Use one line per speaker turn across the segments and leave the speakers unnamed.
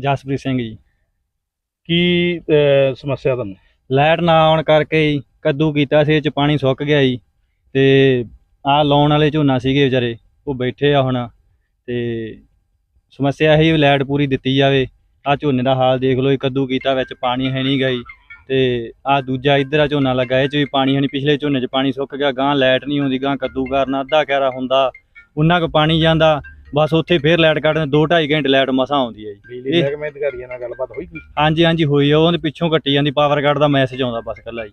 ਜਸਪ੍ਰੀਤ ਸਿੰਘ ਜੀ।
ਕੀ ਅਹ, ਸਮੱਸਿਆ ਤੁਹਾਨੂੰ?
ਲਾਈਟ ਨਾ ਆਉਣ ਕਰਕੇ ਜੀ ਕੱਦੂ ਕੀਤਾ ਸੀ ਇਹ ਚ ਪਾਣੀ ਸੁੱਕ ਗਿਆ ਜੀ। ਤੇ ਆ ਲਾਉਣ ਵਾਲੇ ਝੋਨਾ ਸੀਗੇ ਵਿਚਾਰੇ ਉਹ ਬੈਠੇ ਆ ਹੁਣ। ਤੇ ਸਮੱਸਿਆ ਇਹ ਲਾਈਟ ਪੂਰੀ ਦਿੱਤੀ ਜਾਵੇ। ਆ ਝੋਨੇ ਦਾ ਹਾਲ ਦੇਖ ਲਓ ਜੀ ਕੱਦੂ ਕੀਤਾ ਵਿੱਚ ਪਾਣੀ ਹੈ ਨਹੀਂ ਗਈ ਤੇ ਆ ਦੂਜਾ ਇੱਧਰ ਆ ਝੋਨਾ ਲੱਗਾ ਇਹ ਚ ਵੀ ਪਾਣੀ ਹੈ ਨਹੀਂ। ਪਿਛਲੇ ਝੋਨੇ ਚ ਪਾਣੀ ਸੁੱਕ ਗਿਆ ਗਾਂ ਲਾਈਟ ਨਹੀਂ ਆਉਂਦੀ ਗਾਂ ਕੱਦੂ ਕਾਰਨ ਅੱਧਾ ਕਹਿਰਾ ਹੁੰਦਾ। ਉਹਨਾਂ ਕੁ ਪਾਣੀ ਜਾਂਦਾ ਬਸ ਉੱਥੇ ਫੇਰ ਲਾਈਟ ਕੱਢਦੇ 2.5 ਘੰਟੇ ਲਾਈਟ ਮਸਾਂ ਆਉਂਦੀ ਹੈ ਜੀ।
ਬਿਜਲੀ
ਇਹ-
ਮਹਿਕਮੇ ਅਧਿਕਾਰੀਆਂ ਨਾਲ ਗੱਲਬਾਤ ਹੋਈ ਕੋਈ?
ਹਾਂਜੀ ਹਾਂਜੀ ਹੋਈ ਆ ਉਹਦੇ ਪਿੱਛੋਂ ਕੱਟੀ ਜਾਂਦੀ ਪਾਵਰ ਕੱਟ ਦਾ ਮੈਸੇਜ ਆਉਂਦਾ ਬਸ ਕੱਲਾ ਜੀ।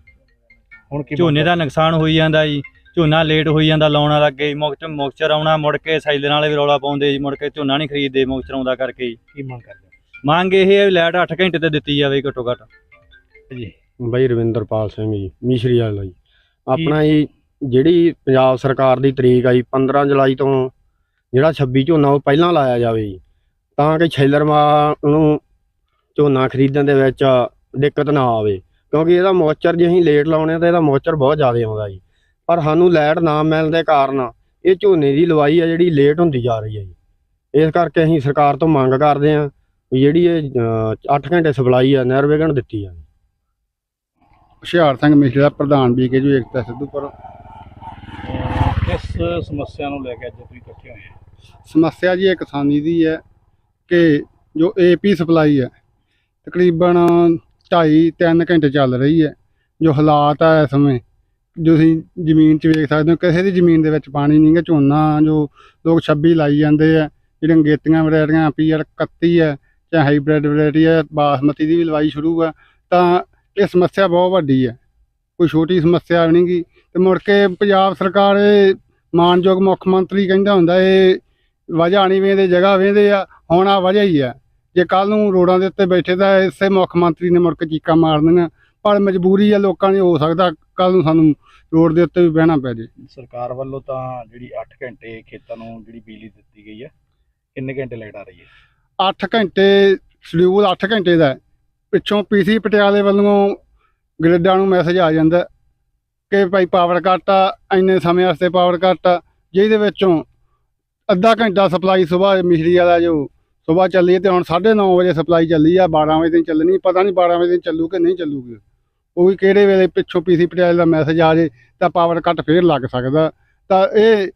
ਹੁਣ ਕੀ
ਝੋਨੇ ਦਾ ਨੁਕਸਾਨ ਹੋਈ ਜਾਂਦਾ ਜੀ ਝੋਨਾ ਲੇਟ ਹੋਈ ਜਾਂਦਾ ਲਾਉਣ ਲੱਗੇ ਜੀ ਮੁਕਤ ਮੁਕਚਰ ਆਉਣਾ ਮੁੜ ਕੇ ਸਾਈਲਰ ਵਾਲੇ ਵੀ ਰੌਲਾ ਪਾਉਂਦੇ ਜੀ ਮੁੜ ਕੇ ਝੋਨਾ ਨਹੀਂ ਖਰੀਦਦੇ ਮੁਕਚਰ ਆਉਂਦਾ ਕਰਕੇ ਜੀ।
ਕੀ ਮੰਗ ਕਰਦੇ
ਮੰਗ ਇਹ ਹੈ ਵੀ ਲਾਈਟ 8 ਘੰਟੇ ਤੇ ਦਿੱਤੀ ਜਾਵੇ ਜੀ ਘੱਟੋ ਘੱਟ।
ਹੋ ਜੀ।
ਬਾਈ ਰਵਿੰਦਰਪਾਲ ਸਿੰਘ ਜੀ ਮਿਸ਼ਰੀ ਵਾਲਾ ਜੀ। ਆਪਣਾ ਜੀ ਜਿਹੜੀ ਪੰਜਾਬ ਸਰਕਾਰ ਦੀ ਤਰੀਕ ਆਈ 15 ਜੁਲਾਈ ਤੋਂ ਜਿਹੜਾ 26 ਝੋਨਾ ਉਹ ਪਹਿਲਾਂ ਲਾਇਆ ਜਾਵੇ ਜੀ ਤਾਂ ਕਿ ਛੈਲਰਮਾ ਨੂੰ ਝੋਨਾ ਖਰੀਦਣ ਦੇ ਵਿੱਚ ਦਿੱਕਤ ਨਾ ਆਵੇ ਕਿਉਂਕਿ ਇਹਦਾ ਮੋਇਸਚਰ ਜੇ ਅਸੀਂ ਲੇਟ ਲਾਉਣੇ ਆ ਤਾਂ ਇਹਦਾ ਮੋਇਸਚਰ ਬਹੁਤ ਜ਼ਿਆਦਾ ਆਉਂਦਾ ਜੀ। ਪਰ ਸਾਨੂੰ ਲਾਈਟ ਨਾ ਮਿਲਣ ਦੇ ਕਾਰਨ ਇਹ ਝੋਨੇ ਦੀ ਲਵਾਈ ਆ ਜਿਹੜੀ ਲੇਟ ਹੁੰਦੀ ਜਾ ਰਹੀ ਹੈ ਜੀ। ਇਸ ਕਰਕੇ ਅਸੀਂ ਸਰਕਾਰ ਤੋਂ ਮੰਗ ਕਰਦੇ ਹਾਂ ਵੀ ਜਿਹੜੀ ਇਹ 8 ਘੰਟੇ ਸਪਲਾਈ ਆ ਨਿਰਵਿਘਨ ਦਿੱਤੀ ਜਾਵੇ
ਹੁਸ਼ਿਆਰ ਸਿੰਘ ਮਿਸ਼ਰ ਦਾ ਪ੍ਰਧਾਨ ਬੀਕੇ ਜੀ ਏਕਤਾ ਸਿੱਧੂਪੁਰ
ਕਿਸ ਸਮੱਸਿਆ ਨੂੰ ਲੈ ਕੇ ਅੱਜ ਤੁਸੀਂ ਇਕੱਠੇ ਹੋਏ ਆ।
ਸਮੱਸਿਆ ਜੀ ਇਹ ਕਿਸਾਨੀ ਦੀ ਹੈ ਕਿ ਜੋ ਏਪੀ ਸਪਲਾਈ ਹੈ, ਤਕਰੀਬਨ 2.5 3 ਘੰਟੇ ਚੱਲ ਰਹੀ ਹੈ, ਜੋ ਹਾਲਾਤ ਹੈ ਇਸ ਸਮੇਂ, ਜੋ ਤੁਸੀਂ ਜ਼ਮੀਨ 'ਚ ਵੇਖ ਸਕਦੇ ਹੋ, ਕਿਸੇ ਦੀ ਜ਼ਮੀਨ ਦੇ ਵਿੱਚ ਪਾਣੀ ਨਹੀਂ ਗਾ ਝੋਨਾ, ਜੋ ਲੋਕ 26 ਲਾਈ ਜਾਂਦੇ ਆ, ਜਿਹੜੀਆਂ ਅੰਗੇਤੀਆਂ ਵੈਰਾਈਟੀਆਂ ਪੀਆਰ 31 ਹੈ ਜਾਂ ਹਾਈਬ੍ਰਿਡ ਵੈਰਾਈਟੀ ਹੈ, ਬਾਸਮਤੀ ਦੀ ਵੀ ਲਵਾਈ ਸ਼ੁਰੂ ਆ ਤਾਂ ਇਹ ਸਮੱਸਿਆ ਬਹੁਤ ਵੱਡੀ ਹੈ। ਕੋਈ ਛੋਟੀ ਸਮੱਸਿਆ ਨਹੀਂ ਗੀ। ਤੇ ਮੁੜ ਕੇ ਪੰਜਾਬ ਸਰਕਾਰ ਇਹ ਮਾਨਯੋਗ ਮੁੱਖ ਮੰਤਰੀ ਕਹਿੰਦਾ ਹੁੰਦਾ, ਇਹ ਵਜ੍ਹਾ ਨਹੀਂ ਵੇਂਦੇ ਜਗ੍ਹਾ ਵੇਂਦੇ ਆ ਹੁਣ ਆ ਵਜ੍ਹਾ ਹੀ ਆ। ਜੇ ਕੱਲ ਨੂੰ ਰੋਡਾਂ ਦੇ ਉੱਤੇ ਬੈਠੇ ਤਾਂ ਇਸੇ ਮੁੱਖ ਮੰਤਰੀ ਨੇ ਮੁੜ ਕੇ ਚੀਕਾਂ ਮਾਰਨੀਆਂ ਪਰ ਮਜਬੂਰੀ ਆ ਲੋਕਾਂ ਦੀ ਹੋ ਸਕਦਾ ਕੱਲ ਨੂੰ ਸਾਨੂੰ ਰੋਡ ਦੇ ਉੱਤੇ ਵੀ ਬਹਿਣਾ ਪੈ ਜੇ।
ਸਰਕਾਰ ਵੱਲੋਂ ਤਾਂ ਜਿਹੜੀ 8 ਘੰਟੇ ਖੇਤਾਂ ਨੂੰ ਜਿਹੜੀ ਬਿਜਲੀ ਦਿੱਤੀ ਗਈ ਹੈ ਕਿੰਨੇ ਘੰਟੇ ਲਾਈਟ ਆ ਰਹੀ ਹੈ?
8 ਘੰਟੇ ਸ਼ਡਿਊਲ 8 ਘੰਟੇ ਦਾ। ਪਿੱਛੋਂ ਪੀਸੀ ਪਟਿਆਲੇ ਵੱਲੋਂ ਗ੍ਰਿਡਾਂ ਨੂੰ ਮੈਸੇਜ ਆ ਜਾਂਦਾ ਕਿ ਭਾਈ ਪਾਵਰ ਕੱਟ ਆ ਇੰਨੇ ਸਮੇਂ ਵਾਸਤੇ ਪਾਵਰ ਕੱਟ ਆ। ਜਿਹਦੇ ਵਿੱਚੋਂ ਅੱਧਾ ਘੰਟਾ ਸਪਲਾਈ ਸਵੇਰ ਮਿਸ਼ਰੀ ਵਾਲਾ ਜੋ ਸਵੇਰ ਚੱਲੀ ਤੇ ਹੁਣ 9:30 ਵਜੇ ਸਪਲਾਈ ਚੱਲੀ ਆ 12 ਵਜੇ ਤੱਕ ਚੱਲਣੀ ਪਤਾ ਨਹੀਂ 12 ਵਜੇ ਤੱਕ ਚੱਲੂ ਕਿ ਨਹੀਂ ਚੱਲੂਗੀ। ਉਹ ਵੀ ਕਿਹੜੇ ਵੇਲੇ ਪਿੱਛੋਂ ਪੀਸੀ ਪਟਿਆਲੇ ਦਾ ਮੈਸੇਜ ਆ ਜੇ ਤਾਂ ਪਾਵਰ ਕੱਟ ਫੇਰ ਲੱਗ ਸਕਦਾ। ਤਾਂ ਇਹ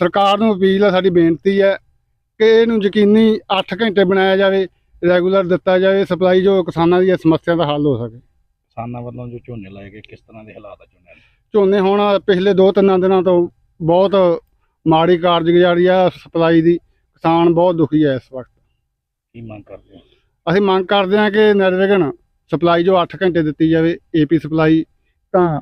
ਸਰਕਾਰ ਨੂੰ ਅਪੀਲ ਹੈ ਸਾਡੀ ਬੇਨਤੀ ਹੈ ਕਿ ਇਹਨੂੰ ਯਕੀਨੀ 8 ਘੰਟੇ ਬਣਾਇਆ ਜਾਵੇ ਰੈਗੂਲਰ ਦਿੱਤਾ ਜਾਵੇ ਸਪਲਾਈ ਜੋ ਕਿਸਾਨਾਂ ਦੀ ਸਮੱਸਿਆ ਦਾ ਹੱਲ ਹੋ ਸਕੇ।
ਕਿਸਾਨਾਂ ਵੱਲੋਂ ਜੋ ਝੋਨੇ ਲਾਏ ਗਏ ਕਿਸ ਤਰ੍ਹਾਂ ਦੇ ਹਾਲਾਤ ਆ ਝੋਨੇ ਦੇ?
ਝੋਨੇ ਹੁਣ ਪਿਛਲੇ 2-3 ਦਿਨਾਂ ਤੋਂ ਬਹੁਤ ਮਾੜੀ ਕਾਰਜਗੁਜ਼ਾਰੀ ਆ ਸਪਲਾਈ ਦੀ ਕਿਸਾਨ ਬਹੁਤ ਦੁਖੀ ਹੈ ਇਸ ਵਕਤ।
ਕੀ ਮੰਗ ਕਰਦੇ ਹੋ?
ਅਸੀਂ ਮੰਗ ਕਰਦੇ ਹਾਂ ਕਿ ਨਿਰਵਿਘਨ ਸਪਲਾਈ ਜੋ 8 ਘੰਟੇ ਦਿੱਤੀ ਜਾਵੇ ਏਪੀ ਸਪਲਾਈ ਤਾਂ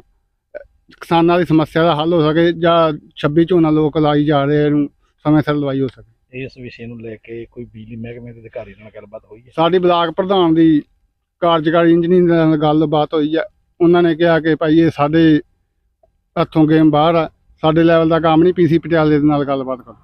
ਕਿਸਾਨਾਂ ਦੀ ਸਮੱਸਿਆ ਦਾ ਹੱਲ ਹੋ ਸਕੇ ਜਾਂ 26 ਝੋਨਾ ਲੋਕ ਲਾਈ ਜਾ ਰਹੇ ਇਹਨੂੰ ਸਮੇਂ ਸਿਰ ਲਵਾਈ ਹੋ ਸਕੇ।
ਇਸ ਵਿਸ਼ੇ ਨੂੰ ਲੈ ਕੇ ਕੋਈ ਬਿਜਲੀ ਮਹਿਕਮੇ ਦੇ ਅਧਿਕਾਰੀ ਨਾਲ ਗੱਲਬਾਤ ਹੋਈ ਹੈ?
ਸਾਡੀ ਬਲਾਕ ਪ੍ਰਧਾਨ ਦੀ ਕਾਰਜਕਾਰੀ ਇੰਜੀਨੀਅਰ ਨਾਲ ਗੱਲਬਾਤ ਹੋਈ ਹੈ। ਉਹਨਾਂ ਨੇ ਕਿਹਾ ਕਿ ਭਾਈ ਇਹ ਸਾਡੇ ਹੱਥੋਂ ਗੇਮ ਬਾਹਰ ਆ ਸਾਡੇ ਲੈਵਲ ਦਾ ਕੰਮ ਨਹੀਂ ਪੀਸੀ ਪਟਿਆਲੇ ਦੇ ਨਾਲ ਗੱਲਬਾਤ ਕਰੋ।